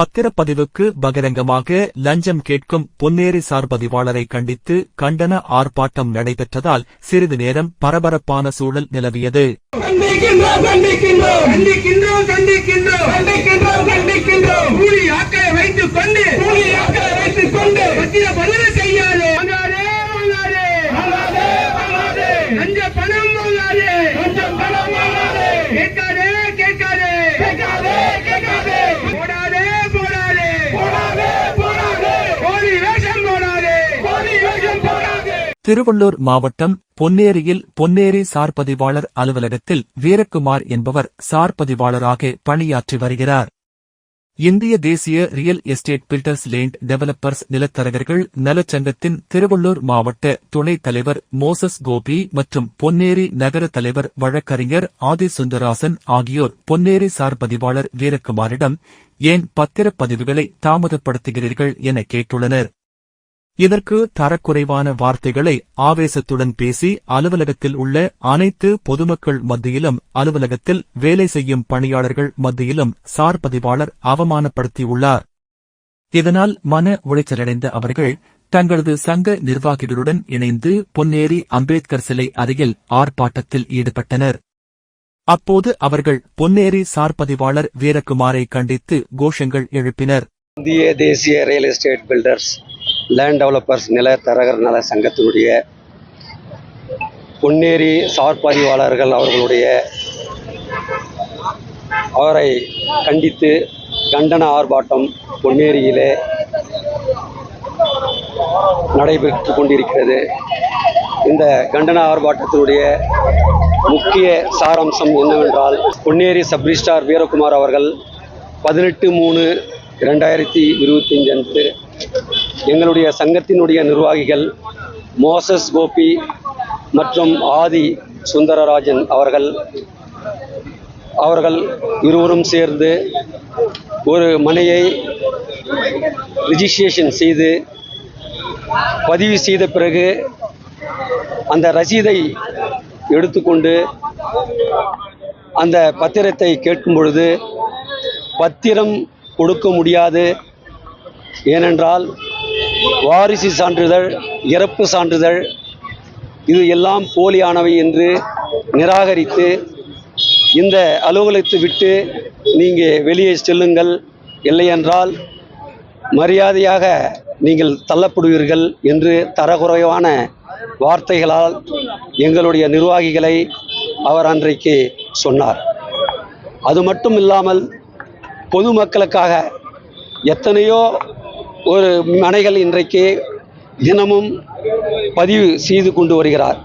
பத்திரப்பதிவுக்கு பகிரங்கமாக லஞ்சம் கேட்கும் பொன்னேரி சார் பதிவாளரை கண்டித்து கண்டன ஆர்ப்பாட்டம் நடைபெற்றதால் சிறிது நேரம் பரபரப்பான சூழல் நிலவியது. கண்டிக்கின்றோம் திருவள்ளூர் மாவட்டம் பொன்னேரியில் பொன்னேரி சார்பதிவாளர் அலுவலகத்தில் வீரக்குமார் என்பவர் சார்பதிவாளராக பணியாற்றி வருகிறார். இந்திய தேசிய real estate builders land developers நிலத்தரகர்கள் நலச்சங்கத்தின் திருவள்ளூர் மாவட்ட துணைத் தலைவர் மோசஸ் கோபி மற்றும் பொன்னேரி நகர தலைவர் வழக்கறிஞர் ஆதி சுந்தராசன் ஆகியோர் பொன்னேரி சார்பதிவாளர் வீரக்குமாரிடம் ஏன் பத்திரப்பதிவுகளை தாமதப்படுத்துகிறீர்கள் என கேட்டுள்ளனர். இதற்கு தரக்குறைவான வார்த்தைகளை ஆவேசத்துடன் பேசி அலுவலகத்தில் உள்ள அனைத்து பொதுமக்கள் மத்தியிலும் அலுவலகத்தில் வேலை செய்யும் பணியாளர்கள் மத்தியிலும் சார் பதிவாளர் அவமானப்படுத்தியுள்ளார். இதனால் மன உளைச்சலடைந்த அவர்கள் தங்களது சங்க நிர்வாகிகளுடன் இணைந்து பொன்னேரி அம்பேத்கர் சிலை அருகில் ஆர்ப்பாட்டத்தில் ஈடுபட்டனர். அப்போது அவர்கள் பொன்னேரி சார் பதிவாளர் வீரகுமாரை கண்டித்து கோஷங்கள் எழுப்பினர். இந்திய தேசிய real estate builders land developers நில தரகர் நல சங்கத்தினுடைய பொன்னேரி சார் பதிவாளர்கள் அவர்களுடைய அவரை கண்டித்து கண்டன ஆர்ப்பாட்டம் பொன்னேரியிலே நடைபெற்று கொண்டிருக்கிறது. இந்த கண்டன ஆர்ப்பாட்டத்தினுடைய முக்கிய சாராம்சம் என்னவென்றால் பொன்னேரி சப்ரிஸ்டார் வீரகுமார் அவர்கள் பதினெட்டு மூணு இரண்டாயிரத்தி இருபத்தஞ்சு அன்று எங்களுடைய சங்கத்தினுடைய நிர்வாகிகள் மோசஸ் கோபி மற்றும் ஆதி சுந்தரராஜன் அவர்கள் அவர்கள் இருவரும் சேர்ந்து ஒரு மனையை ரிஜிஸ்ட்ரேஷன் செய்து பதிவு செய்த பிறகு அந்த ரசீதை எடுத்துக்கொண்டு அந்த பத்திரத்தை கேட்கும் பொழுது பத்திரம் கொடுக்க முடியாது. ஏனென்றால் வாரிசு சான்றிதழ் இறப்பு சான்றிதழ் இது எல்லாம் போலியானவை என்று நிராகரித்து இந்த அலுவலகத்தை விட்டு நீங்கள் வெளியே செல்லுங்கள். இல்லையென்றால் மரியாதையாக நீங்கள் தள்ளப்படுவீர்கள் என்று தரக்குறைவான வார்த்தைகளால் எங்களுடைய நிர்வாகிகளை அவர் அன்றைக்கு சொன்னார். அது மட்டும் இல்லாமல் பொதுமக்களுக்காக எத்தனையோ ஒரு மனைகள் இன்றைக்கு தினமும் பதிவு செய்து கொண்டு வருகிறார்.